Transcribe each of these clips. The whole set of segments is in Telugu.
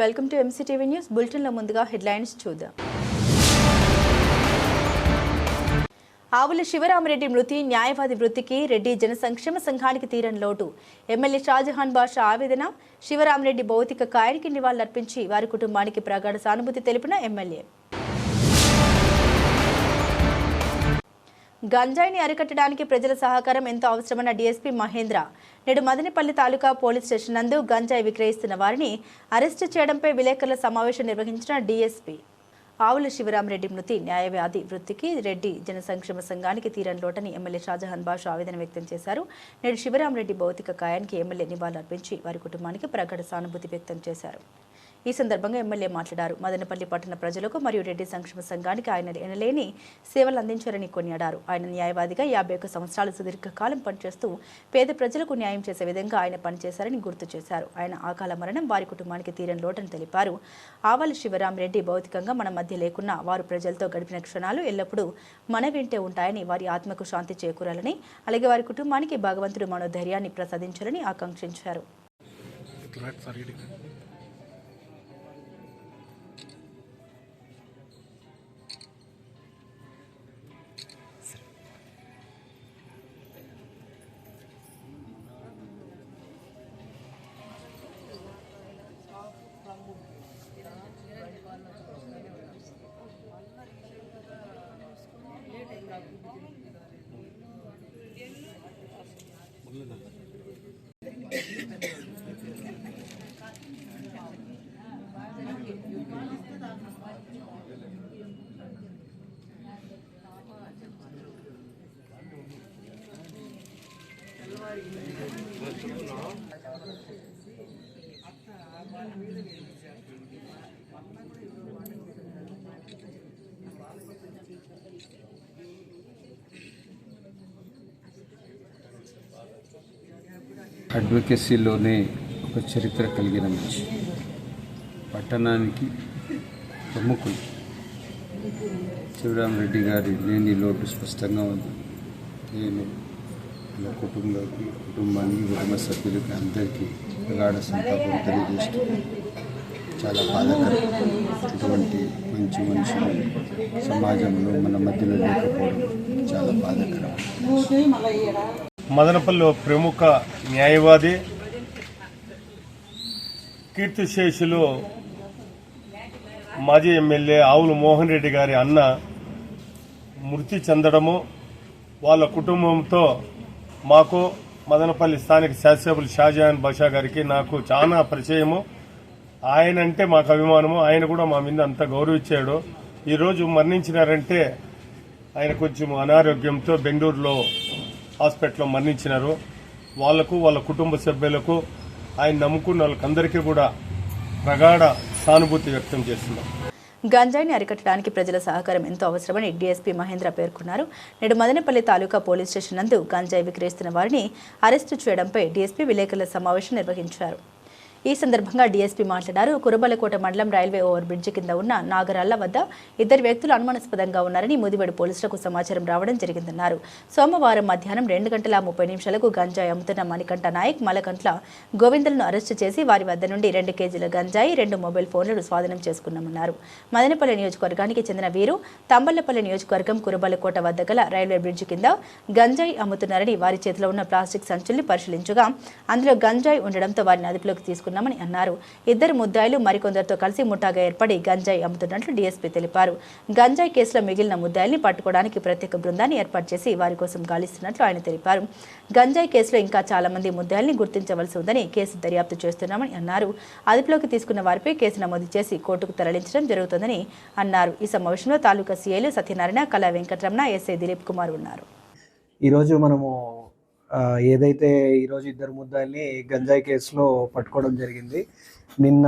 వెల్కమ్ టు ఎంసీటీవీ న్యూస్ బులెటిన్లో ముందుగా హెడ్లైన్స్ చూద్దాం. ఆవుల శివరామరెడ్డి మృతి న్యాయవాది వృత్తికి రెడ్డి జన సంక్షేమ సంఘానికి తీరని లోటు. ఎమ్మెల్యే షాజహాన్ బాషా ఆవేదన శివరామరెడ్డి భౌతిక కాయానికి నివాళులర్పించి వారి కుటుంబానికి ప్రగాఢ సానుభూతి తెలిపిన ఎమ్మెల్యే. గంజాయిని అరికట్టడానికి ప్రజల సహకారం ఎంతో అవసరమన్న డీఎస్పీ మహేంద్ర. నేడు మదనపల్లి తాలూకా పోలీస్ స్టేషన్ నందు గంజాయి విక్రయిస్తున్న వారిని అరెస్టు చేయడంపై విలేకరుల సమావేశం నిర్వహించిన డీఎస్పీ. ఆవుల శివరామరెడ్డి మృతి న్యాయవాది వృత్తికి రెడ్డి జన సంక్షేమ సంఘానికి తీరని లోటని ఎమ్మెల్యే షాజహాన్ బాషు ఆవేదన వ్యక్తం చేశారు. నేడు శివరామరెడ్డి భౌతిక కాయానికి ఎమ్మెల్యే నివాళులర్పించి వారి కుటుంబానికి ప్రగాఢ సానుభూతి వ్యక్తం చేశారు. ఈ సందర్భంగా ఎమ్మెల్యే మాట్లాడారు. మదనపల్లి పట్టణ ప్రజలకు మరియు రెడ్డి సంక్షేమ సంఘానికి ఆయన ఎనలేని సేవలు అందించారని కొనియాడారు. ఆయన న్యాయవాదిగా యాభై ఒక్క సంవత్సరాలు సుదీర్ఘకాలం పనిచేస్తూ పేద ప్రజలకు న్యాయం చేసే విధంగా ఆయన పనిచేశారని గుర్తు చేశారు. ఆయన ఆకాల మరణం వారి కుటుంబానికి తీరని లోటని తెలిపారు. ఆవలి శివరామరెడ్డి భౌతికంగా మన మధ్య లేకున్నా వారు ప్రజలతో గడిపిన క్షణాలు ఎల్లప్పుడూ మన వెంటే ఉంటాయని వారి ఆత్మకు శాంతి చేకూరాలని అలాగే వారి కుటుంబానికి భగవంతుడు మనోధైర్యాన్ని ప్రసాదించాలని ఆకాంక్షించారు. అడ్వకేసీలోనే ఒక చరిత్ర కలిగిన మనిషి పట్టణానికి ప్రముఖులు. శివరామరెడ్డి గారి లేని లోటు స్పష్టంగా ఉంది. నేను ఇలా కుటుంబ కుటుంబానికి కుటుంబ సభ్యులకి అందరికీ ప్రగాఢ సంతాపం తెలియజేస్తూ చాలా బాధాకరం. ఇటువంటి మంచి మనుషులు సమాజంలో మన మధ్యలో లేకపోవడం చాలా బాధాకరం. మదనపల్లి ప్రముఖ న్యాయవాది కీర్తిశేషులు మాజీ ఎమ్మెల్యే ఆవుల మోహన్ రెడ్డి గారి అన్న మృతి చెందడము వాళ్ళ కుటుంబంతో మాకు మదనపల్లి స్థానిక శాసనసభ్యులు షాజహాన్ బాషా గారికి నాకు చాలా పరిచయము. ఆయన అంటే మాకు అభిమానము. ఆయన కూడా మా మీద అంత గౌరవించాడు. ఈరోజు మరణించినారంటే ఆయన కొంచెం అనారోగ్యంతో బెంగళూరులో హాస్పిటల్లో మరణించినారు. వాళ్ళకు వాళ్ళ కుటుంబ సభ్యులకు ఆయన నమ్ముకున్న వాళ్ళకందరికీ కూడా ప్రగాఢ సానుభూతి వ్యక్తం చేస్తున్నాం. గంజాయిని అరికట్టడానికి ప్రజల సహకారం ఎంతో అవసరమని డీఎస్పీ మహేంద్ర పేర్కొన్నారు. నేడు మదనపల్లి తాలూకా పోలీస్ స్టేషన్ నందు గంజాయి విక్రయిస్తున్న వారిని అరెస్టు చేయడంపై డీఎస్పీ విలేకరుల సమావేశం నిర్వహించారు. ఈ సందర్భంగా డీఎస్పీ మాట్లాడారు. కురబలకోట మండలం రైల్వే ఓవర్ బ్రిడ్జి కింద ఉన్న నాగరాళ్ళ వద్ద ఇద్దరు వ్యక్తులు అనుమానాస్పదంగా ఉన్నారని ముదివేడు పోలీసులకు సమాచారం రావడం జరిగిందన్నారు. సోమవారం మధ్యాహ్నం రెండు గంటల ముప్పై నిమిషాలకు గంజాయి అమ్ముతున్న మణికంఠ నాయక్ మలకంట్ల గోవిందలను అరెస్టు చేసి వారి వద్ద నుండి రెండు కేజీల గంజాయి రెండు మొబైల్ ఫోన్లను స్వాధీనం చేసుకున్నామన్నారు. మదనపల్లి నియోజకవర్గానికి చెందిన వీరు తంబళ్ళపల్లి నియోజకవర్గం కురబలకోట వద్ద గల రైల్వే బ్రిడ్జి కింద గంజాయి అమ్ముతున్నారని వారి చేతిలో ఉన్న ప్లాస్టిక్ సంచుల్ని పరిశీలించగా అందులో గంజాయి ఉండడంతో వారిని అదుపులోకి తీసుకున్నామని అన్నారు. ఇద్దరు ముద్దాయిలు మరికొందరితో కలిసి ముఠాగా ఏర్పడి గంజాయి అమ్ముతున్నట్లు డీఎస్పీ తెలిపారు. గంజాయి కేసులో మిగిలిన ముద్దాయిల్ని పట్టుకోవడానికి ప్రత్యేక బృందాన్ని ఏర్పాటు చేసి వారి కోసం గాలిస్తున్నట్లు ఆయన తెలిపారు. గంజాయి కేసులో ఇంకా చాలా మంది ముద్దాయిల్ని గుర్తించవలసి ఉందని కేసు దర్యాప్తు చేస్తున్నామని అన్నారు. అదుపులోకి తీసుకున్న వారిపై కేసు నమోదు చేసి కోర్టుకు తరలించడం జరుగుతుందని అన్నారు. ఈ సమావేశంలో తాలూకా సీఐలు సత్యనారాయణ కళా వెంకటరమణ ఎస్ఐ దిలీప్ కుమార్ ఉన్నారు. ఈరోజు మనము ఏదైతే ఈరోజు ఇద్దరు ముద్దాయిల్ని గంజాయి కేసులో పట్టుకోవడం జరిగింది నిన్న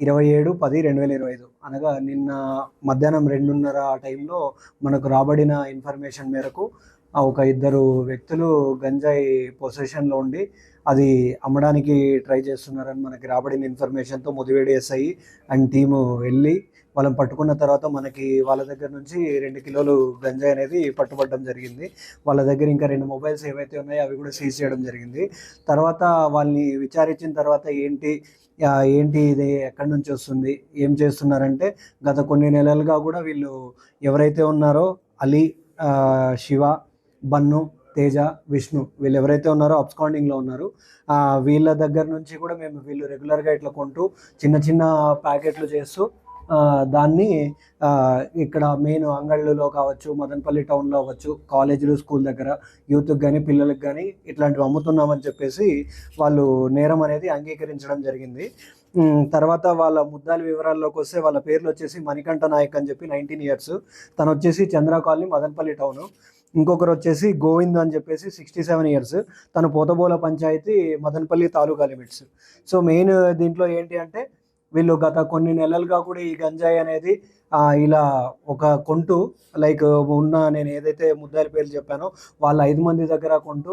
ఇరవై ఏడు పది రెండు వేల ఇరవై ఐదు. అనగా నిన్న మధ్యాహ్నం రెండున్నర ఆ టైంలో మనకు రాబడిన ఇన్ఫర్మేషన్ మేరకు ఒక ఇద్దరు వ్యక్తులు గంజాయి పొజిషన్లో ఉండి అది అమ్మడానికి ట్రై చేస్తున్నారని మనకి రాబడిన ఇన్ఫర్మేషన్తో ముదివేడి ఎస్ఐ అండ్ టీము వెళ్ళి వాళ్ళని పట్టుకున్న తర్వాత మనకి వాళ్ళ దగ్గర నుంచి రెండు కిలోలు గంజాయి అనేది పట్టుబడడం జరిగింది. వాళ్ళ దగ్గర ఇంకా రెండు మొబైల్స్ ఏవైతే ఉన్నాయో అవి కూడా సీజ్ చేయడం జరిగింది. తర్వాత వాళ్ళని విచారించిన తర్వాత ఏంటి ఏంటి ఇది ఎక్కడి నుంచి వస్తుంది ఏం చేస్తున్నారంటే గత కొన్ని నెలలుగా కూడా వీళ్ళు ఎవరైతే ఉన్నారో అలీ శివ బన్ను తేజ విష్ణు వీళ్ళు ఎవరైతే ఉన్నారో అబ్స్కాండింగ్లో ఉన్నారు. వీళ్ళ దగ్గర నుంచి కూడా మేము వీళ్ళు రెగ్యులర్గా ఇట్లా కొంటూ చిన్న చిన్న ప్యాకెట్లు చేస్తూ దాన్ని ఇక్కడ మెయిన్ అంగళ్ళలో కావచ్చు మదనపల్లి టౌన్లో అవ్వచ్చు కాలేజీలు స్కూల్ దగ్గర యూత్కి కానీ పిల్లలకు కానీ ఇట్లాంటివి అమ్ముతున్నామని చెప్పేసి వాళ్ళు నేరం అనేది అంగీకరించడం జరిగింది. తర్వాత వాళ్ళ ముద్దాల వివరాల్లోకి వస్తే వాళ్ళ పేర్లు వచ్చేసి మణికంఠ నాయక్ అని చెప్పి నైన్టీన్ ఇయర్స్. తను వచ్చేసి చంద్ర కాలనీ మదనపల్లి టౌను. ఇంకొకరు వచ్చేసి గోవింద్ అని చెప్పేసి సిక్స్టీ సెవెన్ ఇయర్స్. తను Pothabola panchayati Madanapalle taluka limits. So main దీంట్లో ఏంటి అంటే వీళ్ళు గత కొన్ని నెలలుగా కూడా ఈ గంజాయి అనేది ఇలా ఒక కొంటూ లైక్ ఉన్న నేను ఏదైతే ముద్దాయిల పేర్లు చెప్పానో వాళ్ళ ఐదు మంది దగ్గర కొంటూ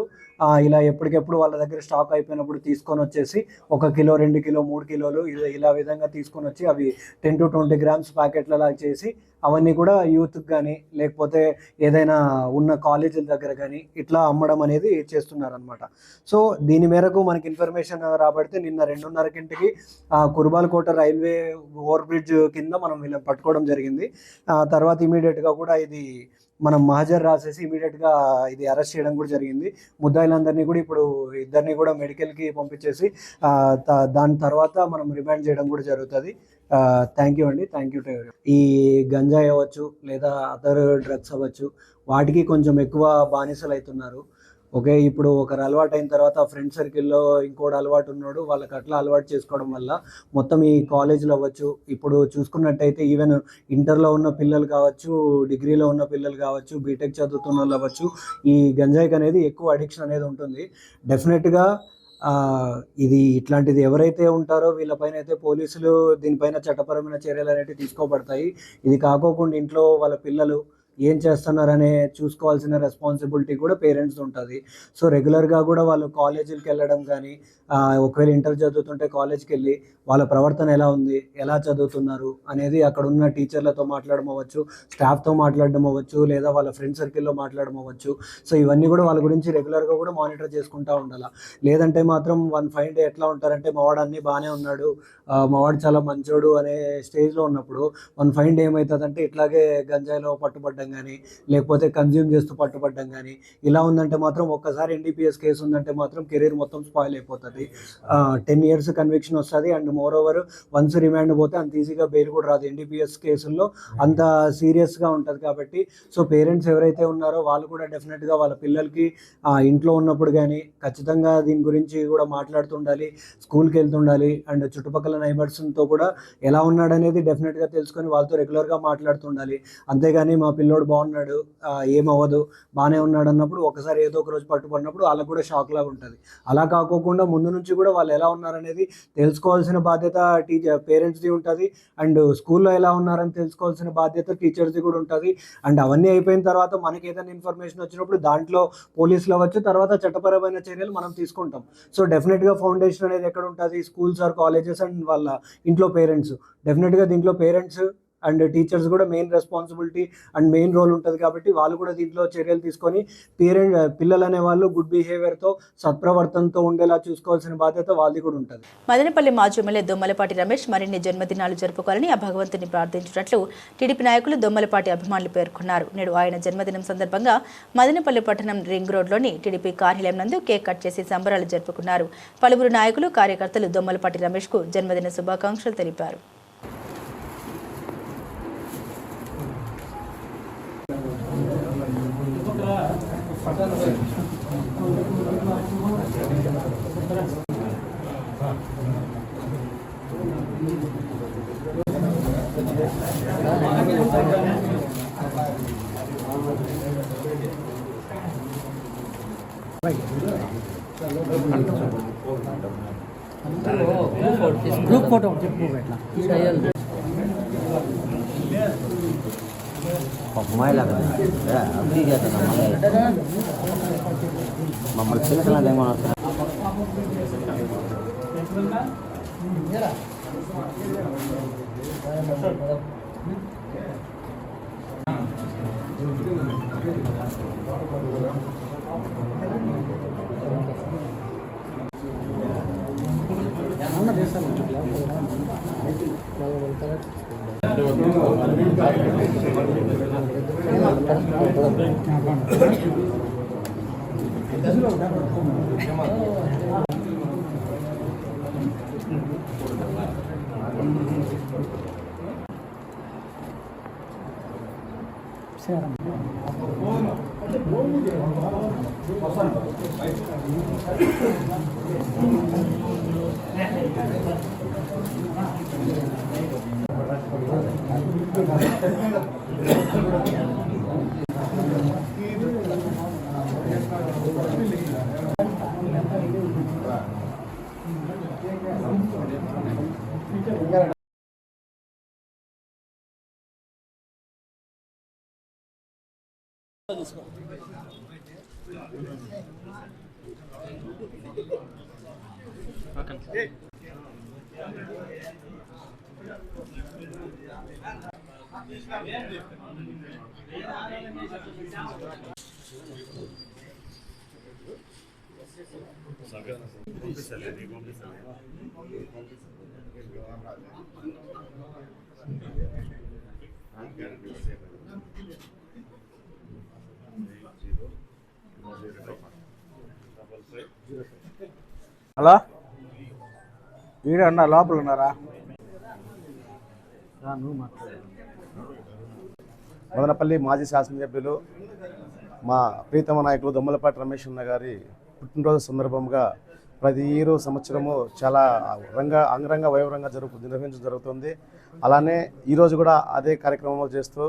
ఇలా ఎప్పటికెప్పుడు వాళ్ళ దగ్గర స్టాక్ అయిపోయినప్పుడు తీసుకొని వచ్చేసి ఒక కిలో రెండు కిలో మూడు కిలోలు ఇలా ఇలా విధంగా తీసుకొని వచ్చి అవి టెన్ టు ట్వంటీ గ్రామ్స్ ప్యాకెట్లలా చేసి అవన్నీ కూడా యూత్కి కానీ లేకపోతే ఏదైనా ఉన్న కాలేజీల దగ్గర కానీ ఇట్లా అమ్మడం అనేది చేస్తున్నారనమాట సో దీని మేరకు మనకి ఇన్ఫర్మేషన్ రాబడితే నిన్న రెండున్నరకింటికి ఆ, కుర్బాలకోట రైల్వే ఓవర్ బ్రిడ్జ్ కింద మనం వీళ్ళని పట్టుకోవడం జరిగింది. ఆ, తర్వాత ఇమీడియట్గా కూడా ఇది మనం మహజర్ రాసేసి ఇమీడియట్గా ఇది అరెస్ట్ చేయడం కూడా జరిగింది. ముద్దాయిలందరినీ కూడా ఇప్పుడు ఇద్దరిని కూడా మెడికల్కి పంపించేసి దాని తర్వాత మనం రిమాండ్ చేయడం కూడా జరుగుతుంది. థ్యాంక్ యూ అండి. థ్యాంక్ యూ ఈ గంజాయి అవ్వచ్చు లేదా అదర్ డ్రగ్స్ అవ్వచ్చు వాటికి కొంచెం ఎక్కువ బానిసలు అవుతున్నారు ఓకే ఇప్పుడు ఒకరు అలవాటు అయిన తర్వాత ఫ్రెండ్ సర్కిల్లో ఇంకోటి అలవాటు ఉన్నాడు వాళ్ళకి అట్లా అలవాటు చేసుకోవడం వల్ల మొత్తం ఈ కాలేజీలో అవ్వచ్చు. ఇప్పుడు చూసుకున్నట్టయితే ఈవెన్ ఇంటర్లో ఉన్న పిల్లలు కావచ్చు డిగ్రీలో ఉన్న పిల్లలు కావచ్చు బీటెక్ చదువుతున్న వాళ్ళు అవ్వచ్చు ఈ గంజాయికి అనేది ఎక్కువ అడిక్షన్ అనేది ఉంటుంది. డెఫినెట్గా ఇది ఇట్లాంటిది ఎవరైతే ఉంటారో వీళ్ళపైన అయితే పోలీసులు దీనిపైన చట్టపరమైన చర్యలు అనేవి తీసుకోబడతాయి. ఇది కాకోకుండా ఇంట్లో వాళ్ళ పిల్లలు ఏం చేస్తున్నారనే చూసుకోవాల్సిన రెస్పాన్సిబిలిటీ కూడా పేరెంట్స్ ఉంటుంది. సో రెగ్యులర్గా కూడా వాళ్ళు కాలేజీలకు వెళ్ళడం కానీ ఒకవేళ ఇంటర్ చదువుతుంటే కాలేజ్కి వెళ్ళి వాళ్ళ ప్రవర్తన ఎలా ఉంది ఎలా చదువుతున్నారు అనేది అక్కడ ఉన్న టీచర్లతో మాట్లాడడం అవ్వచ్చు స్టాఫ్తో మాట్లాడడం అవ్వచ్చు లేదా వాళ్ళ ఫ్రెండ్ సర్కిల్లో మాట్లాడడం అవ్వచ్చు. సో ఇవన్నీ కూడా వాళ్ళ గురించి రెగ్యులర్గా కూడా మానిటర్ చేసుకుంటూ ఉండాలి. లేదంటే మాత్రం వన్ ఫైవ్ డే ఎట్లా ఉంటారంటే మావాడు అన్నీ బాగానే ఉన్నాడు మావాడు చాలా మంచోడు అనే స్టేజ్లో ఉన్నప్పుడు వన్ ఫైవ్ డే ఏమవుతుందంటే ఇట్లాగే గంజాయిలో పట్టుబడ్డం కానీ లేకపోతే కన్జ్యూమ్ చేస్తూ పట్టుబడ్డం కానీ ఇలా ఉందంటే మాత్రం ఒక్కసారి ఎన్డీపీఎస్ కేసు ఉందంటే మాత్రం కెరీర్ మొత్తం స్పాయిల్ అయిపోతుంది. టెన్ ఇయర్స్ కన్విక్షన్ వస్తుంది. And more over once remand పోతే అంత ఈజీగా బెయిల్ కూడా రాదు. ఎన్డీపీఎస్ కేసుల్లో అంత సీరియస్గా ఉంటుంది కాబట్టి సో పేరెంట్స్ ఎవరైతే ఉన్నారో వాళ్ళు కూడా డెఫినెట్గా వాళ్ళ పిల్లలకి ఇంట్లో ఉన్నప్పుడు కానీ ఖచ్చితంగా దీని గురించి కూడా మాట్లాడుతుండాలి స్కూల్కి వెళ్తుండాలి. అండ్ చుట్టుపక్కల నైబర్స్తో కూడా ఎలా ఉన్నాడనేది డెఫినెట్గా తెలుసుకొని వాళ్ళతో రెగ్యులర్గా మాట్లాడుతుండాలి. అంతేగాని మా పిల్లలు పిల్లోడు బాగున్నాడు ఏమవ్వదు బాగానే ఉన్నాడు అన్నప్పుడు ఒకసారి ఏదో ఒక రోజు పట్టుబడినప్పుడు వాళ్ళకు కూడా షాక్ లాగా ఉంటుంది. అలా కాకోకుండా ముందు నుంచి కూడా వాళ్ళు ఎలా ఉన్నారనేది తెలుసుకోవాల్సిన బాధ్యత టీచర్ పేరెంట్స్ది ఉంటుంది. అండ్ స్కూల్లో ఎలా ఉన్నారని తెలుసుకోవాల్సిన బాధ్యత టీచర్స్ది కూడా ఉంటుంది. అండ్ అవన్నీ అయిపోయిన తర్వాత మనకి ఏదైనా ఇన్ఫర్మేషన్ వచ్చినప్పుడు దాంట్లో పోలీసులు అవ్వచ్చు తర్వాత చట్టపరమైన చర్యలు మనం తీసుకుంటాం. సో డెఫినెట్గా ఫౌండేషన్ అనేది ఎక్కడ ఉంటుంది? స్కూల్స్ ఆర్ కాలేజెస్ అండ్ వాళ్ళ ఇంట్లో పేరెంట్స్. డెఫినెట్గా దీంట్లో పేరెంట్స్ అండ్ టీచర్స్ కూడా main responsibility and main role ఉంటుంది కాబట్టి వాళ్ళు కూడా దీంట్లో చర్యలు తీసుకొని పేరెంట్ పిల్లలు అనే వాళ్ళు గుడ్ బిహేవియర్తో సత్ప్రవర్తనతో ఉండేలా చూసుకోవాల్సిన బాధ్యత వాళ్ళది కూడా ఉంటుంది. మదనపల్లి మాజీ ఎమ్మెల్యే దొమ్మలపాటి రమేష్ మరిన్ని జన్మదినాలు జరుపుకోవాలని ఆ భగవంతుని ప్రార్థించినట్లు టీడీపీ నాయకులు దొమ్మలపాటి అభిమానులు పేర్కొన్నారు. నేడు ఆయన జన్మదినం సందర్భంగా మదనపల్లి పట్టణం రింగ్ రోడ్లోని టీడీపీ కార్యాలయం నందు కేక్ కట్ చేసి సంబరాలు జరుపుకున్నారు. పలువురు నాయకులు కార్యకర్తలు దొమ్మలపాటి రమేష్కు జన్మదిన శుభాకాంక్షలు తెలిపారు. ఫోటో చెప్పు ఎట్లా అమ్మాయిలా అభివృద్ధి చేస్తాను మమ్మల్ని పిల్లలదేమో అన్న 사람 Welcome. Hey. హలో ఈడ అన్న లోపల ఉన్నారా మదనపల్లి మాజీ శాసనసభ్యులు మా ప్రీతమ నాయకులు దొమ్మలపాటి రమేష్ అన్న గారి పుట్టినరోజు సందర్భంగా ప్రతి ఈరు సంవత్సరము చాలా రంగ అంగరంగ వైభవంగా జరుగు నిర్వహించడం జరుగుతుంది. అలానే ఈరోజు కూడా అదే కార్యక్రమం చేస్తూ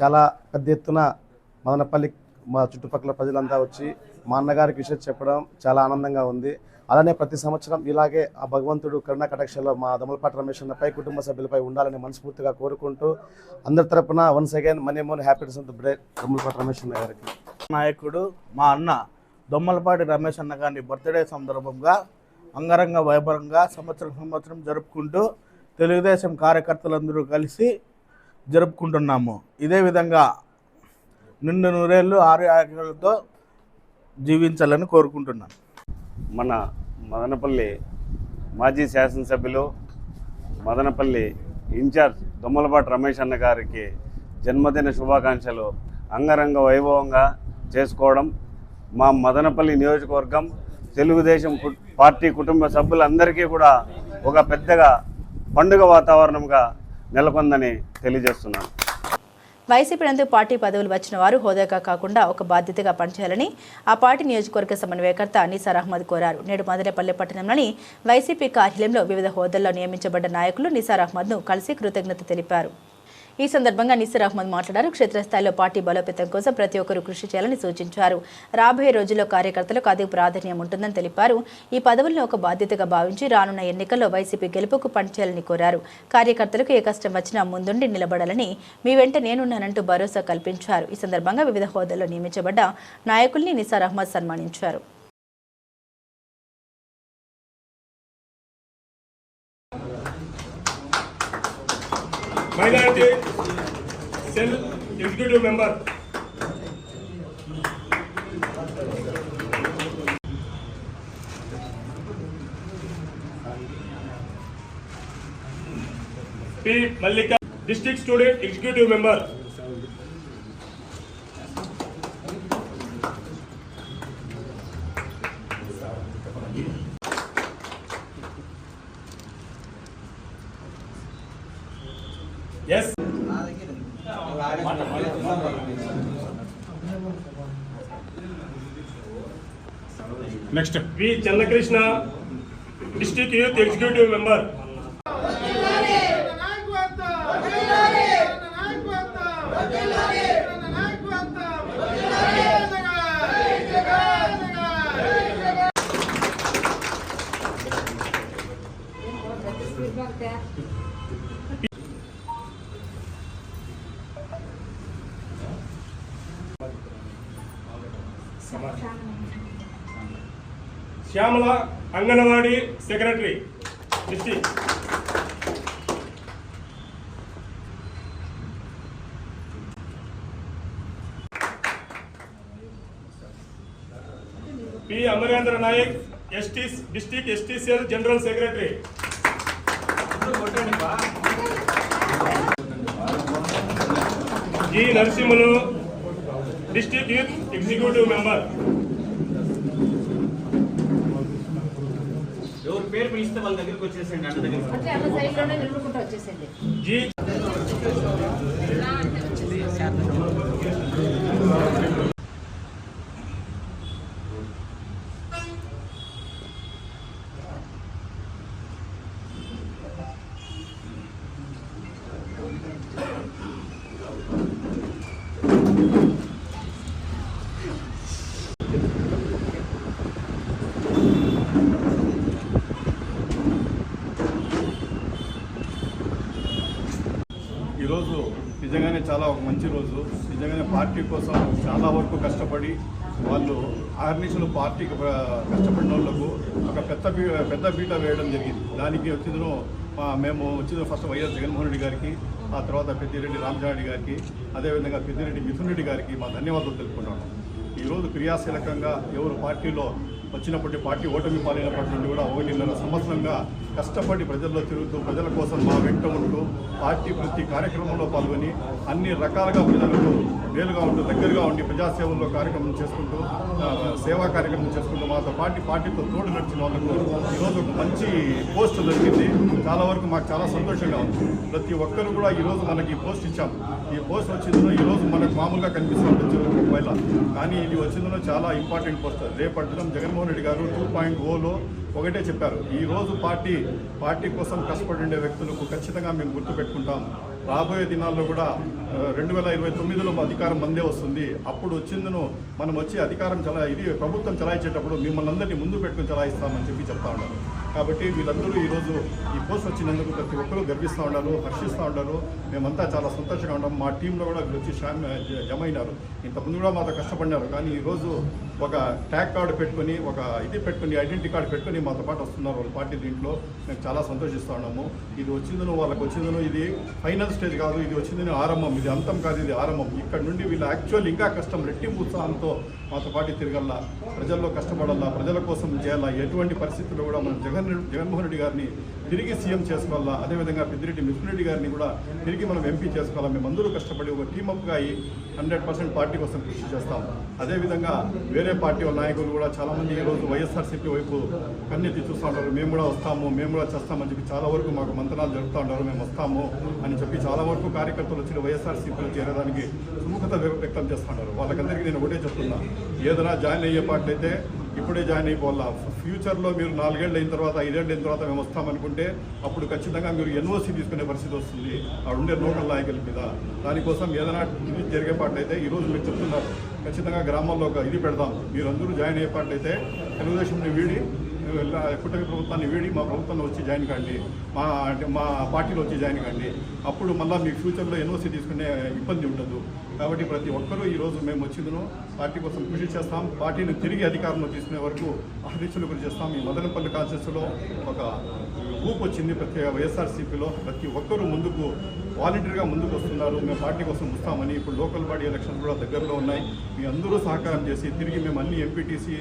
చాలా పెద్ద ఎత్తున మదనపల్లి మా చుట్టుపక్కల ప్రజలంతా వచ్చి మా అన్నగారికి విషయం చెప్పడం చాలా ఆనందంగా ఉంది. అలానే ప్రతి సంవత్సరం ఇలాగే ఆ భగవంతుడు కరుణా కటాక్షలో మా దమలపాటి రమేష్ అన్నపై కుటుంబ సభ్యులపై ఉండాలని మనస్ఫూర్తిగా కోరుకుంటూ అందరి తరపున once again many more happiness అంత బ్రేక్ దమలపాటి రమేష్ అన్న గారికి. నాయకుడు మా అన్న దొమ్మలపాటి రమేష్ అన్న గారి బర్త్డే సందర్భంగా అంగరంగ వైభవంగా సంవత్సరం సంవత్సరం జరుపుకుంటూ తెలుగుదేశం కార్యకర్తలందరూ కలిసి జరుపుకుంటున్నాము. ఇదే విధంగా నిండు నూరేళ్ళు ఆరు ఆరోగ్యాలతో జీవించాలని కోరుకుంటున్నాను. మన మదనపల్లి మాజీ శాసనసభ్యులు మదనపల్లి ఇన్ఛార్జ్ దొమ్మలపాటి రమేష్ అన్న గారికి జన్మదిన శుభాకాంక్షలు. అంగరంగ వైభవంగా చేసుకోవడం మా మదనపల్లి నియోజకవర్గం తెలుగుదేశం కు- పార్టీ కుటుంబ సభ్యులందరికీ కూడా ఒక పెద్దగా పండుగ వాతావరణంగా నెలకొందని తెలియజేస్తున్నాను. వైసీపీ నందు పార్టీ పదవులు వచ్చిన వారు హోదాగా కాకుండా ఒక బాధ్యతగా పనిచేయాలని ఆ పార్టీ నియోజకవర్గ సమన్వయకర్త నిసార్ అహ్మద్ కోరారు. నేడు మదనపల్లె పట్టణంలోని వైసీపీ కార్యాలయంలో వివిధ హోదాల్లో నియమించబడ్డ నాయకులు నిసార్ అహ్మద్ను కలిసి కృతజ్ఞత తెలిపారు. ఈ సందర్భంగా నిసార్ అహ్మద్ మాట్లాడారు. క్షేత్రస్థాయిలో పార్టీ బలోపేతం కోసం ప్రతి ఒక్కరూ కృషి చేయాలని సూచించారు. రాబోయే రోజుల్లో కార్యకర్తలకు అధిక ప్రాధాన్యం ఉంటుందని తెలిపారు. ఈ పదవులను ఒక బాధ్యతగా భావించి రానున్న ఎన్నికల్లో వైసీపీ గెలుపుకు పనిచేయాలని కోరారు. కార్యకర్తలకు ఏ కష్టం వచ్చినా ముందుండి నిలబడాలని మీ వెంట నేనున్నానంటూ భరోసా కల్పించారు. ఈ సందర్భంగా వివిధ హోదాల్లో నియమించబడ్డ నాయకుల్ని నిసార్ అహ్మద్ సన్మానించారు. Minority cell executive member P Mallika district student executive member next V Chandrakrishna district youth executive member Shyamala anganwadi secretary. District P. Amarendra Nayak ST district STCL general secretary. G. Narasimhulu district youth executive member. పేరు పిలిస్తే వాళ్ళ దగ్గరికి వచ్చేసండి అన్న దగ్గరికి అంటే అన్న సైడ్లోనే నిలుపుకుంటూ వచ్చేసింది జి ఈరోజు నిజంగానే చాలా ఒక మంచి రోజు నిజంగానే పార్టీ కోసం చాలా వరకు కష్టపడి వాళ్ళు ఆర్నిషులు పార్టీకి కష్టపడిన వాళ్ళకు ఒక పెద్ద బీ పెద్ద బీట వేయడం జరిగింది. దానికి వచ్చిందను మా- మేము వచ్చిన ఫస్ట్ వైఎస్ జగన్మోహన్ రెడ్డి గారికి ఆ తర్వాత పెద్దిరెడ్డి రామచారెడ్డి గారికి అదేవిధంగా పెద్దిరెడ్డి మిథున్ రెడ్డి గారికి మా ధన్యవాదాలు తెలుపుకున్నాను ఈరోజు క్రియాశీలకంగా ఎవరు పార్టీలో వచ్చినప్పటి పార్టీ ఓటమి పాలైనప్పటి నుండి కూడా ఒకటిన్నర సంవత్సరంగా కష్టపడి ప్రజల్లో తిరుగుతూ ప్రజల కోసం మా వెంట ఉంటూ పార్టీ ప్రతి కార్యక్రమంలో పాల్గొని అన్ని రకాలుగా ప్రజలకు మేలుగా ఉంటూ దగ్గరగా ఉండి ప్రజాసేవల్లో కార్యక్రమం చేసుకుంటూ సేవా కార్యక్రమం చేసుకుంటూ మాతో పార్టీ పార్టీతో తోడు నడిచిన వాళ్ళకు ఈరోజు ఒక మంచి పోస్ట్ దొరికింది. చాలా వరకు మాకు చాలా సంతోషంగా ఉంది. ప్రతి ఒక్కరు కూడా ఈరోజు మనకి ఈ పోస్ట్ ఇచ్చాం. ఈ పోస్ట్ వచ్చిందో ఈరోజు మనకు మామూలుగా కనిపిస్తూ ఉండొచ్చు ఒకవేళ. కానీ ఇది వచ్చిందో చాలా ఇంపార్టెంట్ పోస్ట్. రేపటి జగన్మోహన్ రెడ్డి గారు టూ పాయింట్ ఓలో ఒకటే చెప్పారు ఈ రోజు పార్టీ పార్టీ కోసం కష్టపడి ఉండే వ్యక్తులకు ఖచ్చితంగా మేము గుర్తుపెట్టుకుంటాం రాబోయే దినాల్లో కూడా రెండు వేల ఇరవై తొమ్మిదిలో అధికారం మందే వస్తుంది. అప్పుడు వచ్చిందను మనం వచ్చి అధికారం చలా ఇది ప్రభుత్వం చలాయించేటప్పుడు మిమ్మల్ని అందరినీ ముందు పెట్టుకుని చలాయిస్తామని చెప్పి చెప్తా ఉన్నారు. కాబట్టి వీళ్ళందరూ ఈరోజు ఈ పోస్ట్ వచ్చినందుకు ప్రతి ఒక్కరూ గర్విస్తూ ఉన్నారు హర్షిస్తూ ఉన్నారు మేమంతా చాలా సంతోషంగా ఉన్నాం. మా టీంలో కూడా వీళ్ళు వచ్చి జమ అయినారు. ఇంతకుముందు కూడా మాతో కష్టపడినారు. కానీ ఈరోజు ఒక ట్యాగ్ కార్డు పెట్టుకొని ఒక ఇది పెట్టుకొని ఐడెంటిటీ కార్డు పెట్టుకొని మాతో పాటు వస్తున్నారు వాళ్ళ పార్టీ దీంట్లో. మేము చాలా సంతోషిస్తూ ఉన్నాము. ఇది వచ్చిందను వాళ్ళకి వచ్చిందను ఇది ఫైనల్ స్టేజ్ కాదు. ఇది వచ్చిందని ఆరంభం. ఇది అంతం కాదు ఇది ఆరంభం. ఇక్కడ నుండి వీళ్ళు యాక్చువల్ ఇంకా కష్టం రెట్టింపు ఉత్సాహంతో మాతో పాటు తిరగల్లా. ప్రజల్లో కష్టపడాలా ప్రజల కోసం చేయాలా ఎటువంటి పరిస్థితుల్లో కూడా మనం జగన్ జగన్మోహన్ రెడ్డి గారిని తిరిగి సీఎం చేసుకోవాలా? అదేవిధంగా పెద్దిరెడ్డి మిథున్ గారిని కూడా తిరిగి మనం ఎంపీ చేసుకోవాలా? మేము అందరూ కష్టపడి ఒక టీమప్గా అయ్యి హండ్రెడ్ పర్సెంట్ పార్టీ కోసం కృషి చేస్తాం. అదేవిధంగా వేరే పార్టీ వాళ్ళ నాయకులు కూడా చాలామంది ఈరోజు వైఎస్ఆర్సీపీ వైపు కన్నెత్తి చూస్తూ ఉంటారు. మేము కూడా వస్తాము మేము కూడా చేస్తామని చెప్పి చాలా వరకు మాకు మంత్రాలు జరుపుతూ ఉంటారు. మేము వస్తాము అని చెప్పి చాలా వరకు కార్యకర్తలు వచ్చి వైఎస్ఆర్సీపీలో చేరడానికి సుముఖత వ్య- వ్యక్తం చేస్తున్నారు వాళ్ళకందరికీ నేను ఒకటే చెప్తున్నా. ఏదైనా జాయిన్ అయ్యే పార్టీ అయితే ఇప్పుడే జాయిన్ అయిపోవాలా? ఫ్యూచర్లో మీరు నాలుగేళ్ళు అయిన తర్వాత ఐదేళ్ళు అయిన తర్వాత మేము వస్తామనుకుంటే అప్పుడు ఖచ్చితంగా మీరు ఎన్ఓసి తీసుకునే పరిస్థితి వస్తుంది. అక్కడ ఉండే లోకల్ నాయకుల మీద. దానికోసం ఏదైనా జరిగేపాట్లయితే జరిగే ఈరోజు మీరు చెప్తున్నారు. ఖచ్చితంగా గ్రామాల్లో ఒక ఇది పెడదాం. మీరందరూ జాయిన్ అయ్యే పార్టీ తెలుగుదేశంని వీడి వెళ్ళ- ప్రభుత్వాన్ని వేడి మా ప్రభుత్వంలో వచ్చి జాయిన్ కండి మా అంటే మా పార్టీలో వచ్చి జాయిన్ కండి. అప్పుడు మళ్ళీ మీ ఫ్యూచర్లో ఎన్ఓసి తీసుకునే ఇబ్బంది ఉండదు. కాబట్టి ప్రతి ఒక్కరూ ఈరోజు మేము వచ్చిందను. పార్టీ కోసం కృషి చేస్తాం. పార్టీని తిరిగి అధికారంలో తీసుకునే వరకు అహరీచులు కృషి చేస్తాం. ఈ మదనపల్లి కాన్స్టిట్యూన్సీలో ఒక ఊపు వచ్చింది ప్రతి వైఎస్ఆర్సీపీలో. ప్రతి ఒక్కరూ ముందుకు వాలంటీర్గా ముందుకు వస్తున్నారు. మేము పార్టీ కోసం వస్తామని ఇప్పుడు లోకల్ బాడీ ఎలక్షన్స్ కూడా దగ్గరలో ఉన్నాయి. మీ అందరూ సహకారం చేసి తిరిగి మేము అన్ని ఎంపీటీసీ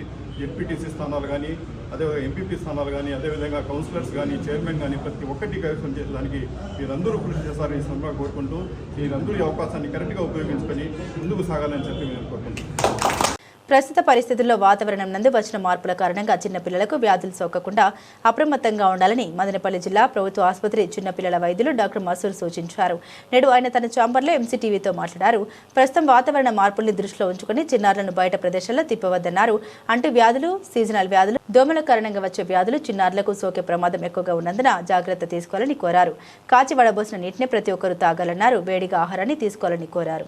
ఎంపీటీసీ స్థానాలు కానీ అదే ఎంపీపీ స్థానాలు కానీ అదేవిధంగా కౌన్సిలర్స్ కానీ చైర్మన్ కానీ ప్రతి ఒక్కటి కైవసం చేసేదానికి మీరందరూ కృషి చేస్తారని ఈ సందర్భంగా కోరుకుంటూ మీరందరూ ఈ అవకాశాన్ని కరెక్ట్గా ఉపయోగించుకొని ముందుకు సాగాలని చెప్పి నేను కోరుకుంటున్నాను. ప్రస్తుత పరిస్థితుల్లో వాతావరణం నందు వచ్చిన మార్పుల కారణంగా చిన్నపిల్లలకు వ్యాధులు సోకకుండా అప్రమత్తంగా ఉండాలని మదనపల్లి జిల్లా ప్రభుత్వ ఆసుపత్రి చిన్నపిల్లల వైద్యులు డాక్టర్ మసూర్ సూచించారు. నేడు ఆయన తన చాంబర్లో ఎంసీటీవీతో మాట్లాడారు. ప్రస్తుతం వాతావరణ మార్పుల్ని దృష్టిలో ఉంచుకుని చిన్నారులను బయట ప్రదేశాల్లో తిప్పవద్దన్నారు. అంటూ వ్యాధులు సీజనల్ వ్యాధులు దోమల కారణంగా వచ్చే వ్యాధులు చిన్నారులకు సోకే ప్రమాదం ఎక్కువగా ఉన్నందున జాగ్రత్త తీసుకోవాలని కోరారు. కాచి వడబోసిన నీటిని ప్రతి ఒక్కరూ తాగాలన్నారు. వేడిగా ఆహారాన్ని తీసుకోవాలని కోరారు.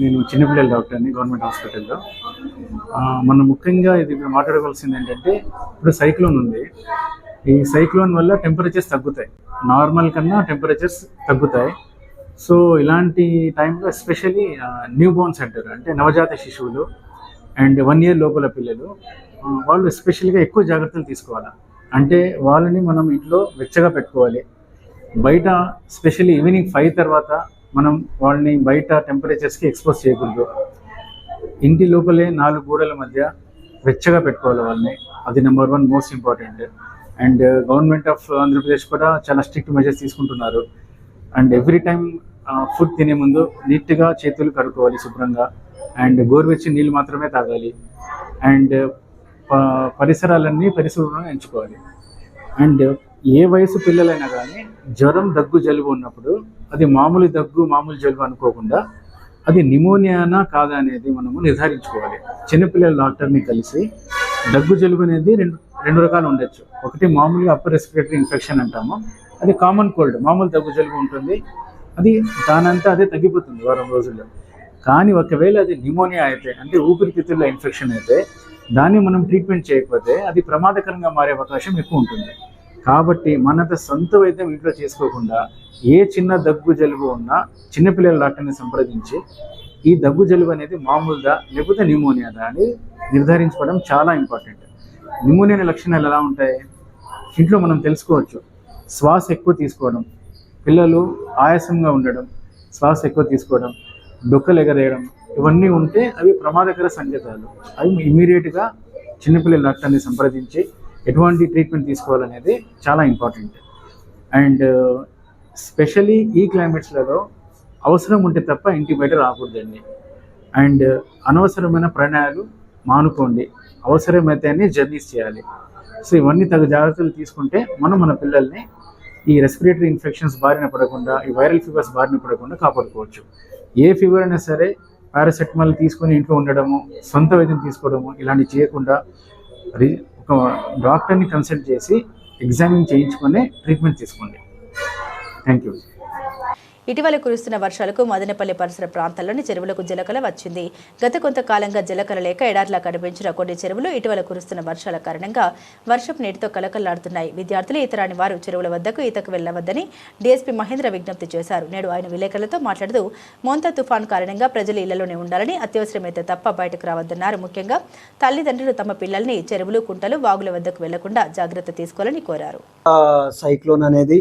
నేను చిన్నపిల్లల డాక్టర్ని గవర్నమెంట్ హాస్పిటల్లో మనం ముఖ్యంగా ఇది మాట్లాడుకోవాల్సింది మాట్లాడవలసింది ఏంటంటే ఇప్పుడు సైక్లోన్ ఉంది. ఈ సైక్లోన్ వల్ల టెంపరేచర్స్ తగ్గుతాయి. నార్మల్ కన్నా టెంపరేచర్స్ తగ్గుతాయి. సో ఇలాంటి టైంలో ఎస్పెషలీ న్యూ బోర్న్ సెంటర్ అంటే నవజాత శిశువులు అండ్ వన్ ఇయర్ లోపల పిల్లలు వాళ్ళు ఎస్పెషల్గా ఎక్కువ జాగ్రత్తలు తీసుకోవాలి? అంటే వాళ్ళని మనం ఇంట్లో వెచ్చగా పెట్టుకోవాలి. బయట స్పెషల్లీ ఈవినింగ్ ఫైవ్ తర్వాత మనం వాళ్ళని బయట టెంపరేచర్స్కి ఎక్స్పోజ్ చేయకూడదు. ఇంటి లోపలే నాలుగు గోడల మధ్య వెచ్చగా పెట్టుకోవాలి వాళ్ళని. అది number one most important. And government of Andhra Pradesh కూడా చాలా స్ట్రిక్ట్ మెజర్స్ తీసుకుంటున్నారు. అండ్ ఎవ్రీ టైం ఫుడ్ తినే ముందు నీట్గా చేతులు కడుక్కోవాలి శుభ్రంగా. అండ్ గోరువెచ్చని నీళ్ళు మాత్రమే తాగాలి. అండ్ పరిసరాలన్నీ పరిశుభ్రంగా ఎంచుకోవాలి. అండ్ ఏ వయసు పిల్లలైనా కానీ జ్వరం దగ్గు జలుబు ఉన్నప్పుడు అది మామూలు దగ్గు మామూలు జలుబు అనుకోకుండా అది నిమోనియానా కాదా అనేది మనము నిర్ధారించుకోవాలి. చిన్నపిల్లల డాక్టర్ని కలిసి దగ్గు జలుబు అనేది రెండు రెండు రకాలు ఉండొచ్చు. ఒకటి మామూలుగా అప్పర్ రెస్పిరేటరీ ఇన్ఫెక్షన్ అంటాము. అది కామన్ కోల్డ్ మామూలు దగ్గు జలుబు ఉంటుంది. అది దానంతా అదే తగ్గిపోతుంది వారం రోజుల్లో. కానీ ఒకవేళ అది న్యూమోనియా అయితే అంటే ఊపిరితిత్తుల్లో ఇన్ఫెక్షన్ అయితే దాన్ని మనం ట్రీట్మెంట్ చేయకపోతే అది ప్రమాదకరంగా మారే అవకాశం ఎక్కువ ఉంటుంది. కాబట్టి మనంత సొంత వైద్యం ఇంట్లో చేసుకోకుండా ఏ చిన్న దగ్గు జలుబు ఉన్నా చిన్నపిల్లల డాక్టర్ని సంప్రదించి ఈ దగ్గు జలుబు అనేది మామూలుదా లేకపోతే న్యూమోనియాదా అని నిర్ధారించుకోవడం చాలా ఇంపార్టెంట్. న్యూమోనియా లక్షణాలు ఎలా ఉంటాయి? ఇంట్లో మనం తెలుసుకోవచ్చు. శ్వాస ఎక్కువ తీసుకోవడం పిల్లలు ఆయాసంగా ఉండడం శ్వాస ఎక్కువ తీసుకోవడం డొక్కలు ఎగరేయడం ఇవన్నీ ఉంటే అవి ప్రమాదకర సంకేతాలు. అవి ఇమీడియట్గా చిన్నపిల్లల డాక్టర్ని సంప్రదించి ఎటువంటి ట్రీట్మెంట్ తీసుకోవాలనేది చాలా ఇంపార్టెంట్ అండ్ స్పెషలీ ఈ క్లైమేట్స్లలో అవసరం ఉంటే తప్ప ఇంటి బయట రాకూడదండి. అండ్ అనవసరమైన ప్రయాణాలు మానుకోండి. అవసరమైతేనే జర్నీస్ చేయాలి. సో ఇవన్నీ తగు జాగ్రత్తలు తీసుకుంటే మనం మన పిల్లల్ని ఈ రెస్పిరేటరీ ఇన్ఫెక్షన్స్ బారిన పడకుండా ఈ వైరల్ ఫీవర్స్ బారిన పడకుండా కాపాడుకోవచ్చు. ఏ ఫీవర్ అయినా సరే పారాసెటమాల్ తీసుకొని ఇంట్లో ఉండడము సొంత వైద్యం తీసుకోవడము ఇలాంటివి చేయకుండా ఒక డాక్టర్ని కన్సల్ట్ చేసి ఎగ్జామిన్ చేయించుకొని ట్రీట్మెంట్ తీసుకోండి. థ్యాంక్ యూ ఇటీవల కురుస్తున్న వర్షాలకు మదనపల్లి పరిసర ప్రాంతాల్లోని చెరువులకు జలకల వచ్చింది. గత కొంతకాలంగా జలకల లేక ఎడార్లా కనిపించిన కొన్ని చెరువులు ఇటీవల కురుస్తున్న వర్షాల కారణంగా వర్షపు నీటితో కలకల్లాడుతున్నాయి విద్యార్థులు ఇతరాని వారు చెరువుల వద్దకు ఈతకు వెళ్ళవద్దని డీఎస్పీ మహేంద్ర విజ్ఞప్తి చేశారు. నేడు ఆయన విలేకరులతో మాట్లాడుతూ మోంతా తుఫాన్ కారణంగా ప్రజలు ఇళ్ళలోనే ఉండాలని అత్యవసరమైతే తప్ప బయటకు రావద్దన్నారు. ముఖ్యంగా తల్లిదండ్రులు తమ పిల్లల్ని చెరువులు కుంటలు వాగుల వద్దకు వెళ్ళకుండా జాగ్రత్త తీసుకోవాలని కోరారు. సైక్లోన్ అనేది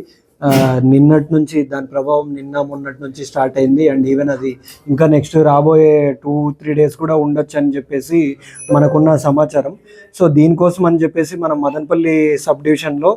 నిన్నటి నుంచి దాని ప్రభావం నిన్న మొన్నటి నుంచి స్టార్ట్ అయింది. అండ్ ఈవెన్ అది ఇంకా నెక్స్ట్ రాబోయే టూ త్రీ డేస్ కూడా ఉండొచ్చు అని చెప్పేసి మనకున్న సమాచారం. సో దీనికోసం అని చెప్పేసి మనం మదనపల్లి సబ్ డివిజన్లో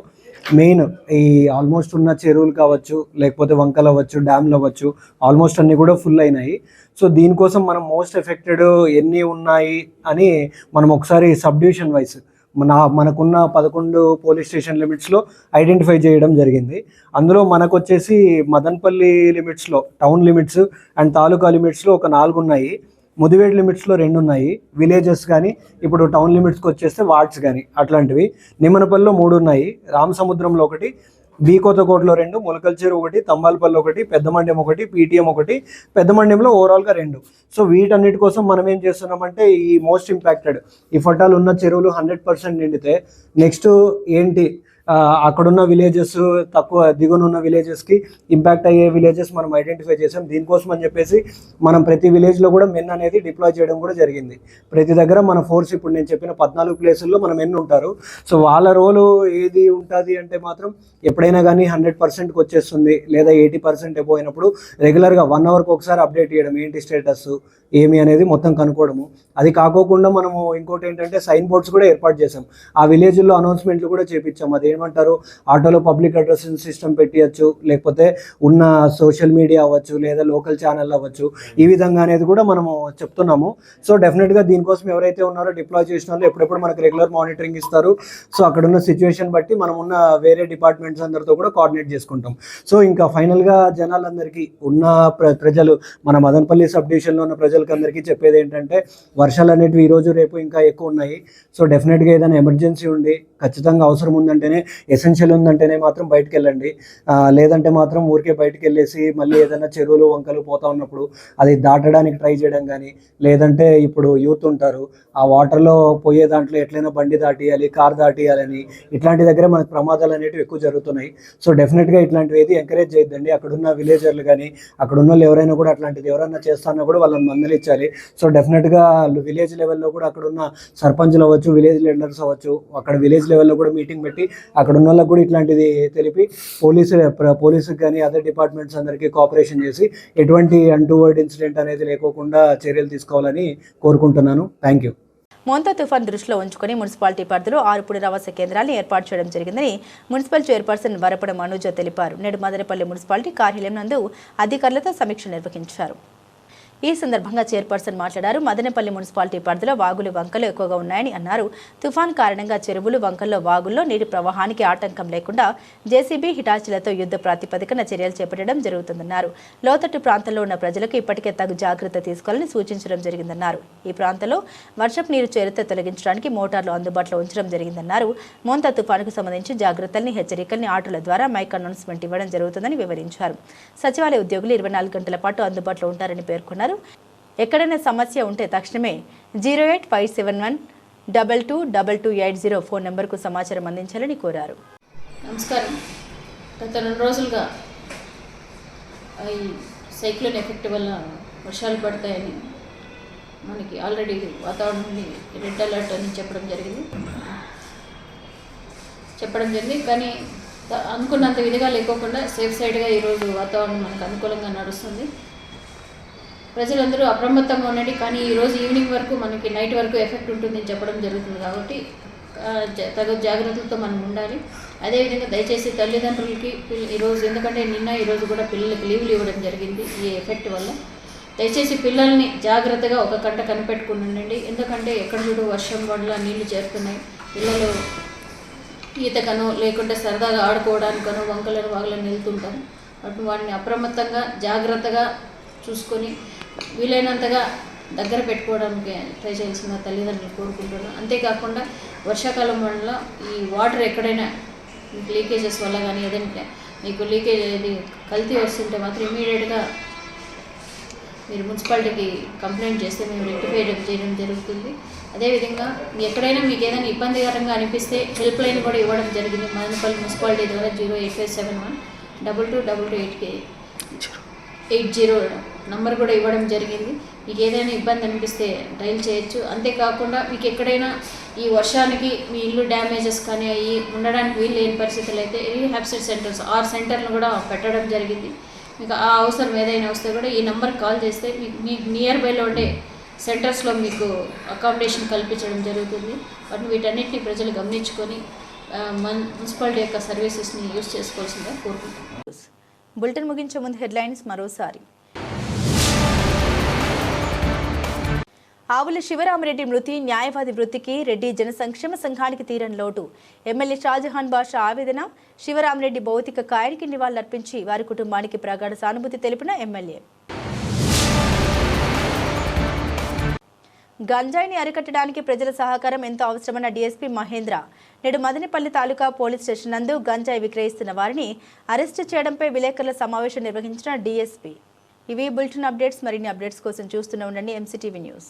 మెయిన్ ఈ ఆల్మోస్ట్ ఉన్న చెరువులు కావచ్చు లేకపోతే వంకలు అవ్వచ్చు డ్యామ్లు అవ్వచ్చు ఆల్మోస్ట్ అన్నీ కూడా ఫుల్ అయినాయి. సో దీనికోసం మనం మోస్ట్ ఎఫెక్టెడ్ ఎన్ని ఉన్నాయి అని మనం ఒకసారి సబ్ డివిజన్ వైస్ మన మనకున్న పదకొండు పోలీస్ స్టేషన్ లిమిట్స్లో ఐడెంటిఫై చేయడం జరిగింది. అందులో మనకు వచ్చేసి మదన్పల్లి లిమిట్స్లో టౌన్ లిమిట్స్ అండ్ తాలూకా లిమిట్స్లో ఒక నాలుగు ఉన్నాయి ముదివేడ్ లిమిట్స్లో రెండు ఉన్నాయి విలేజెస్ కానీ ఇప్పుడు టౌన్ లిమిట్స్కి వచ్చేస్తే వార్డ్స్ కానీ అట్లాంటివి. నిమ్మనపల్లిలో మూడు ఉన్నాయి రామసముద్రంలో ఒకటి బి కొత్తకోటలో రెండు ములకల్చేరు ఒకటి తంబాలపల్లి ఒకటి పెద్దమండ్యం ఒకటి పీటీఎం ఒకటి పెద్దమండ్యంలో ఓవరాల్గా రెండు. సో వీటన్నిటి కోసం మనం ఏం చేస్తున్నామంటే ఈ మోస్ట్ ఇంపాక్టెడ్ ఈ ఫటాలు ఉన్న చెరువులు హండ్రెడ్ పర్సెంట్ నిండితే నెక్స్ట్ ఏంటి? అక్కడున్న విలేజెస్ తక్కువ దిగునున్న విలేజెస్కి ఇంపాక్ట్ అయ్యే విలేజెస్ మనం ఐడెంటిఫై చేసాం. దీనికోసం అని చెప్పేసి మనం ప్రతి విలేజ్లో కూడా మెన్ అనేది డిప్లాయ్ చేయడం కూడా జరిగింది. ప్రతి దగ్గర మన ఫోర్స్ ఇప్పుడు నేను చెప్పిన పద్నాలుగు ప్లేసుల్లో మన మెన్ ఉంటారు. సో వాళ్ళ రోలు ఏది ఉంటుంది అంటే మాత్రం ఎప్పుడైనా కానీ హండ్రెడ్ పర్సెంట్కి వచ్చేస్తుంది. లేదా ఎయిటీ పర్సెంట్ అయిపోయినప్పుడు రెగ్యులర్గా వన్ అవర్కి ఒకసారి అప్డేట్ చేయడం ఏంటి స్టేటస్ ఏమి అనేది మొత్తం కనుక్కోవడము. అది కాకోకుండా మనము ఇంకోటి ఏంటంటే సైన్ బోర్డ్స్ కూడా ఏర్పాటు చేసాం. ఆ విలేజ్లో అనౌన్స్మెంట్లు కూడా చేపించాం. అది ఏమంటారు? ఆటోలో పబ్లిక్ అడ్రస్ సిస్టమ్ పెట్టియచ్చు లేకపోతే ఉన్న సోషల్ మీడియా అవ్వచ్చు లేదా లోకల్ ఛానల్ అవ్వచ్చు. ఈ విధంగా అనేది కూడా మనము చెప్తున్నాము. సో డెఫినెట్గా దీనికోసం ఎవరైతే ఉన్నారో డిప్లాయ్ చేసిన వాళ్ళు ఎప్పుడెప్పుడు మనకు రెగ్యులర్ మానిటరింగ్ ఇస్తారు. సో అక్కడ ఉన్న సిచ్యువేషన్ బట్టి మనం ఉన్న వేరే డిపార్ట్మెంట్స్ అందరితో కూడా కోఆర్డినేట్ చేసుకుంటాం. సో ఇంకా ఫైనల్గా జనాలందరికీ ఉన్న ప్ర ప్రజలు మన మదనపల్లి సబ్ డివిజన్లో ఉన్న ప్రజలకి అందరికీ చెప్పేది ఏంటంటే వర్షాలు అనేటివి ఈరోజు రేపు ఇంకా ఎక్కువ ఉన్నాయి. సో డెఫినెట్గా ఏదైనా ఎమర్జెన్సీ ఉండి ఖచ్చితంగా అవసరం ఉందంటేనే ఎసెన్షియల్ ఉందంటేనే మాత్రం బయటకు వెళ్ళండి లేదంటే మాత్రం ఊరికే బయటకు వెళ్ళేసి మళ్ళీ ఏదైనా చెరువులు వంకలు పోతా ఉన్నప్పుడు అది దాటడానికి ట్రై చేయడం కానీ లేదంటే ఇప్పుడు యూత్ ఉంటారు ఆ వాటర్లో పోయే దాంట్లో ఎట్లయినా బండి దాటియాలి కార్ దాటియాలని ఇట్లాంటి దగ్గర మనకు ప్రమాదాలు అనేటివి ఎక్కువ జరుగుతున్నాయి. సో డెఫినెట్గా ఇట్లాంటివి ఏది ఎంకరేజ్ చేయొద్దండి. అక్కడున్న విలేజర్లు కానీ అక్కడ ఉన్న వాళ్ళు ఎవరైనా కూడా అట్లాంటిది ఎవరైనా చేస్తారన్నా కూడా వాళ్ళని మందలించాలి సో డెఫినెట్గా విలేజ్ లెవెల్లో కూడా అక్కడ ఉన్న సర్పంచ్లు అవ్వచ్చు విలేజ్ లీడర్స్ అవ్వచ్చు అక్కడ విలేజ్ లెవెల్లో కూడా మీటింగ్ పెట్టి అక్కడ ఉన్న వాళ్ళకి కూడా ఇట్లాంటిది తెలిపి పోలీసు పోలీసుకి కానీ అదర్ డిపార్ట్మెంట్స్ అందరికీ కోఆపరేషన్ చేసి ఎటువంటి అన్టువర్డ్ ఇన్సిడెంట్ అనేది లేకోకుండా చర్యలు తీసుకోవాలని కోరుకుంటున్నాను. థ్యాంక్ యూ మోంతా తుఫాన్ దృష్టిలో ఉంచుకుని మున్సిపాలిటీ పరిధిలో ఆరు రవాస కేంద్రాలను ఏర్పాటు చేయడం జరిగిందని మున్సిపల్ చైర్పర్సన్ వరపడ మనోజ తెలిపారు. నేడు మదనపల్లి మున్సిపాలిటీ కార్యాలయం నందు అధికారులతో సమీక్ష నిర్వహించారు. ఈ సందర్భంగా చైర్పర్సన్ మాట్లాడారు. మదనపల్లి మున్సిపాలిటీ పరిధిలో వాగులు వంకలు ఎక్కువగా ఉన్నాయని అన్నారు. తుఫాన్ కారణంగా చెరువులు వంకల్లో వాగుల్లో నీటి ప్రవాహానికి ఆటంకం లేకుండా జేసీబీ హిటాచీలతో యుద్ధ ప్రాతిపదికన చర్యలు చేపట్టడం జరుగుతుందన్నారు. లోతట్టు ప్రాంతంలో ఉన్న ప్రజలకు ఇప్పటికే తగు జాగ్రత్త తీసుకోవాలని సూచించడం జరిగిందన్నారు. ఈ ప్రాంతంలో వర్షపు నీరు చేరితే తొలగించడానికి మోటార్లు అందుబాటులో ఉంచడం జరిగిందన్నారు. మోంతా తుఫానుకు సంబంధించి జాగ్రత్తల్ని హెచ్చరికల్ని ఆటోల ద్వారా మైక్ అనౌన్స్మెంట్ ఇవ్వడం జరుగుతుందని వివరించారు. సచివాలయ ఉద్యోగులు ఇరవై నాలుగు గంటల పాటు అందుబాటులో ఉంటారని పేర్కొన్నారు. ఎక్కడైనా సమస్య ఉంటే తక్షణమే zero eight five seven one double two double two eight zero phone నెంబర్కు సమాచారం అందించాలని కోరారు. నమస్కారం. గత రెండు రోజులుగా ఈ సైక్లోన్ ఎఫెక్ట్ వల్ల వర్షాలు పడతాయని మనకి ఆల్రెడీ వాతావరణం నుండి రెడ్ అలర్ట్ అని చెప్పడం జరిగింది. చెప్పడం జరిగింది. కానీ అనుకున్నంత విధంగా లేకోకుండా సేఫ్ సైడ్గా ఈరోజు వాతావరణం మనకు అనుకూలంగా నడుస్తుంది. ప్రజలందరూ అప్రమత్తంగా ఉండండి. కానీ ఈరోజు ఈవినింగ్ వరకు మనకి నైట్ వరకు ఎఫెక్ట్ ఉంటుందని చెప్పడం జరుగుతుంది కాబట్టి తగు జాగ్రత్తలతో మనం ఉండాలి. అదేవిధంగా దయచేసి తల్లిదండ్రులకి ఈరోజు ఎందుకంటే నిన్న ఈరోజు కూడా పిల్లలకి లీవ్లు ఇవ్వడం జరిగింది ఈ ఎఫెక్ట్ వల్ల. దయచేసి పిల్లల్ని జాగ్రత్తగా ఒక కంట కనిపెట్టుకుని ఉండండి. ఎందుకంటే ఎక్కడ చూడు వర్షం వల్ల నీళ్ళు చేరుతున్నాయి. పిల్లలు ఈతకనో లేకుంటే సరదాగా ఆడుకోవడానికనో వంకలను వాగులను వెళ్తుంటారు. వాటిని అప్రమత్తంగా జాగ్రత్తగా చూసుకొని వీలైనంతగా దగ్గర పెట్టుకోవడానికి ట్రై చేయాల్సిన తల్లిదండ్రులు కోరుకుంటున్నాను అంతేకాకుండా వర్షాకాలం వల్ల ఈ వాటర్ ఎక్కడైనా మీకు లీకేజెస్ వల్ల కానీ ఏదంటే మీకు లీకేజ్ ఇది కల్తీ వస్తుంటే మాత్రం ఇమీడియట్గా మీరు మున్సిపాలిటీకి కంప్లైంట్ చేస్తే మేము రెక్టిఫై చేయడం జరుగుతుంది. అదేవిధంగా మీ ఎక్కడైనా మీకు ఏదైనా ఇబ్బందికరంగా అనిపిస్తే హెల్ప్ లైన్ కూడా ఇవ్వడం జరిగింది. మదనపల్లి మున్సిపాలిటీ ద్వారా zero eight five seven one double two double two ఎయిట్కి ఎయిట్ జీరో నంబర్ కూడా ఇవ్వడం జరిగింది. మీకు ఏదైనా ఇబ్బంది అనిపిస్తే డైల్ చేయొచ్చు. అంతేకాకుండా మీకు ఎక్కడైనా ఈ వర్షానికి మీ ఇల్లు డ్యామేజెస్ కానీ అయ్యి ఉండడానికి వీలు లేని పరిస్థితులు అయితే రీహాబ్సెట్ సెంటర్స్ ఆరు సెంటర్లు కూడా పెట్టడం జరిగింది. మీకు ఆ అవసరం ఏదైనా వస్తే కూడా ఈ నెంబర్ కాల్ చేస్తే మీకు మీ నియర్ బైలో ఉండే సెంటర్స్లో మీకు అకామిడేషన్ కల్పించడం జరుగుతుంది. వాటిని వీటన్నిటిని ప్రజలు గమనించుకొని ఆ, మున్సిపాలిటీ యొక్క సర్వీసెస్ని యూజ్ చేసుకోవాల్సిందిగా కోరుకుంటున్నాను. బులెటిన్ ముగించే ముందు హెడ్లైన్స్ మరోసారి. ఆవుల శివరామరెడ్డి మృతి న్యాయవాది వృత్తికి రెడ్డి జన సంక్షేమ సంఘానికి తీరని లోటు. ఎమ్మెల్యే షాజహాన్ బాషా ఆవేదన శివరామరెడ్డి భౌతిక కాయానికి నివాళులర్పించి వారి కుటుంబానికి ప్రగాఢ సానుభూతి తెలిపిన ఎమ్మెల్యే. గంజాయిని అరికట్టడానికి ప్రజల సహకారం ఎంతో అవసరమన్న డీఎస్పీ మహేంద్ర. నేడు మదనపల్లి తాలూకా పోలీస్ స్టేషన్ నందు గంజాయి విక్రయిస్తున్న వారిని అరెస్టు చేయడంపై విలేకరుల సమావేశం నిర్వహించిన డీఎస్పీ. ఇవి బులెటిన్ అప్డేట్స్ మరిన్ని అప్డేట్స్ కోసం చూస్తూనే ఉండండి ఎంసీటీవీ న్యూస్.